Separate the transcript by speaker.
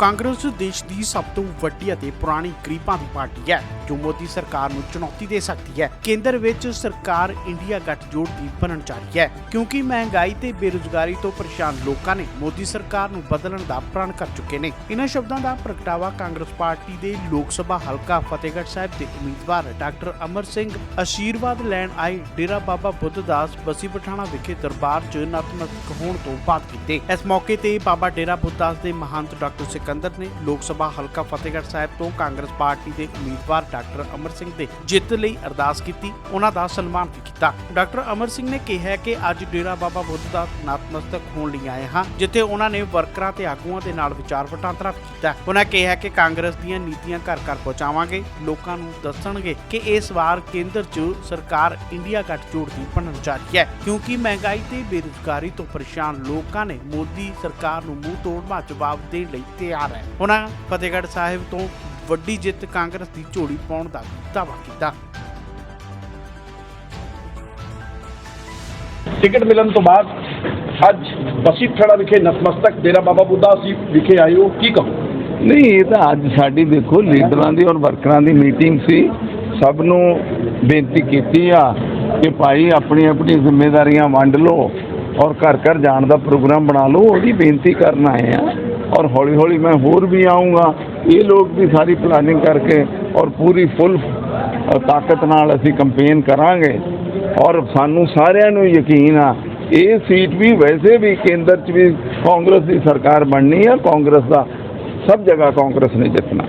Speaker 1: ਕਾਂਗਰਸ ਦੇਸ਼ ਦੀ ਸਭ ਤੋਂ ਵੱਡੀ ਅਤੇ ਪੁਰਾਣੀ ਗਰੀਬਾਂ ਦੀ ਪਾਰਟੀ ਹੈ, ਜੋ ਮੋਦੀ ਸਰਕਾਰ ਨੂੰ ਚੁਣੌਤੀ ਦੇ ਸਕਦੀ ਹੈ। ਕੇਂਦਰ ਵਿੱਚ ਸਰਕਾਰ ਇੰਡੀਆ ਗੱਠਜੋੜ ਦੀ ਬਣਨ ਜਾ ਰਹੀ ਹੈ, ਕਿਉਂਕਿ ਮਹਿੰਗਾਈ ਤੇ ਬੇਰੁਜ਼ਗਾਰੀ ਤੋਂ ਪਰੇਸ਼ਾਨ ਲੋਕਾਂ ਨੇ ਮੋਦੀ ਸਰਕਾਰ ਨੂੰ ਬਦਲਣ ਦਾ ਪ੍ਰਣ ਕਰ ਚੁੱਕੇ ਨੇ। ਇਹਨਾਂ ਸ਼ਬਦਾਂ ਦਾ ਪ੍ਰਗਟਾਵਾ ਕਾਂਗਰਸ ਪਾਰਟੀ ਦੇ ਲੋਕ ਸਭਾ ਹਲਕਾ ਫਤਿਹਗੜ੍ਹ ਸਾਹਿਬ ਦੇ ਉਮੀਦਵਾਰ ਡਾਕਟਰ ਅਮਰ ਸਿੰਘ, ਅਸ਼ੀਰਵਾਦ ਲੈਣ ਆਏ ਡੇਰਾ ਬਾਬਾ ਬੁੱਧਦਾਸ ਬਸੀ ਪਠਾਣਾ ਵਿਖੇ ਦਰਬਾਰ 'ਚ ਨਤਮਸਤਕ ਹੋਣ ਤੋਂ ਬਾਅਦ ਕੀਤੇ। ਇਸ ਮੌਕੇ ਤੇ ਬਾਬਾ ਡੇਰਾ ਬੁੱਧਦਾਸ ਦੇ ਮਹੰਤ ਡਾਕਟਰ ਸਿਕੰਦਰ ਨੇ ਲੋਕ ਸਭਾ ਹਲਕਾ ਫਤਿਹਗੜ੍ਹ ਸਾਹਿਬ ਤੋਂ ਕਾਂਗਰਸ ਪਾਰਟੀ ਦੇ ਉਮੀਦਵਾਰ ਡਾਕਟਰ ਅਮਰ ਸਿੰਘ ਦੇ ਜਿੱਤ ਲਈ ਅਰਦਾਸ ਕੀਤੀ, ਉਹਨਾਂ ਦਾ ਸਨਮਾਨ ਵੀ ਕੀਤਾ। ਡਾਕਟਰ ਅਮਰ ਸਿੰਘ ਨੇ ਕਿਹਾ ਕਿ ਅੱਜ ਡੇਰਾ ਬਾਬਾ ਬੁੱਧ ਦਾ ਨਤਮਸਤਕ ਹੋਣ ਲਈ ਆਏ ਹਾਂ, ਜਿੱਥੇ ਉਹਨਾਂ ਨੇ ਵਰਕਰਾਂ ਤੇ ਆਗੂਆਂ ਦੇ ਨਾਲ ਵਿਚਾਰ ਵਟਾਂਦਰਾ ਕੀਤਾ। ਉਹਨਾਂ ਕਿਹਾ ਕਿ ਕਾਂਗਰਸ ਦੀਆਂ ਨੀਤੀਆਂ ਘਰ ਘਰ ਪਹੁੰਚਾਵਾਂਗੇ, ਲੋਕਾਂ ਨੂੰ ਦੱਸਣਗੇ ਕਿ ਇਸ ਵਾਰ ਕੇਂਦਰ 'ਚ ਸਰਕਾਰ ਇੰਡੀਆ ਗੱਠਜੋੜ ਦੀ ਬਣਨ ਜਾ ਰਹੀ ਹੈ, ਕਿਉਂਕਿ ਮਹਿੰਗਾਈ ਤੇ ਬੇਰੁਜ਼ਗਾਰੀ ਤੋਂ ਪਰੇਸ਼ਾਨ ਲੋਕਾਂ ਨੇ ਮੋਦੀ ਸਰਕਾਰ ਨੂੰ ਮੂੰਹ ਤੋੜਵਾ ਜਵਾਬ ਦੇਣ ਲਈ ਤਿਆਰ ਹੈ। ਉਹਨਾਂ ਫਤਿਹਗੜ੍ਹ ਸਾਹਿਬ ਤੋਂ ਵੱਡੀ ਜਿੱਤ ਕਾਂਗਰਸ ਦੀ ਝੋਲੀ ਪਾਉਣ ਦਾ ਦਾਅਵਾ ਕੀਤਾ।
Speaker 2: ਟਿਕਟ ਮਿਲਣ ਤੋਂ ਬਾਅਦ ਅੱਜ ਬਸੀ ਖੜਾ ਵਿਖੇ ਨਤਮਸਤਕ ਡੇਰਾ ਬਾਬਾ ਬੁੱਢਾ ਸੀ ਵਿਖੇ ਆਏ ਹੋ ਕੀ ਕਹੋ
Speaker 3: ਨਹੀਂ ਇਹ ਤਾਂ ਅੱਜ ਸਾਡੀ ਦੇਖੋ ਲੀਡਰਾਂ ਦੀ ਔਰ ਵਰਕਰਾਂ ਦੀ ਮੀਟਿੰਗ ਸੀ। ਸਭ ਨੂੰ ਬੇਨਤੀ ਕੀਤੀ ਆ ਕਿ ਭਾਈ ਆਪਣੀ ਆਪਣੀ ਜ਼ਿੰਮੇਵਾਰੀਆਂ ਵੰਡ ਲਓ ਔਰ ਘਰ ਘਰ ਜਾਣ ਦਾ ਪ੍ਰੋਗਰਾਮ ਬਣਾ ਲਓ ਉਹਦੀ ਬੇਨਤੀ ਕਰਨ ਆਏ ਆ। ਔਰ ਹੌਲੀ ਹੌਲੀ ਮੈਂ ਹੋਰ ਵੀ ਆਉਂਗਾ ਇਹ ਲੋਕ ਵੀ ਸਾਰੀ ਪਲਾਨਿੰਗ ਕਰਕੇ ਔਰ ਪੂਰੀ ਫੁੱਲ ਤਾਕਤ ਨਾਲ ਅਸੀਂ ਕੰਪੇਨ ਕਰਾਂਗੇ। ਔਰ ਸਾਨੂੰ ਸਾਰਿਆਂ ਨੂੰ ਯਕੀਨ ਆ, ਇਹ ਸੀਟ ਵੀ ਵੈਸੇ ਵੀ ਕੇਂਦਰ 'ਚ ਵੀ ਕਾਂਗਰਸ ਦੀ ਸਰਕਾਰ ਬਣਨੀ ਆ, ਕਾਂਗਰਸ ਦਾ ਸਭ ਜਗ੍ਹਾ ਕਾਂਗਰਸ ਨੇ ਜਿੱਤਣਾ।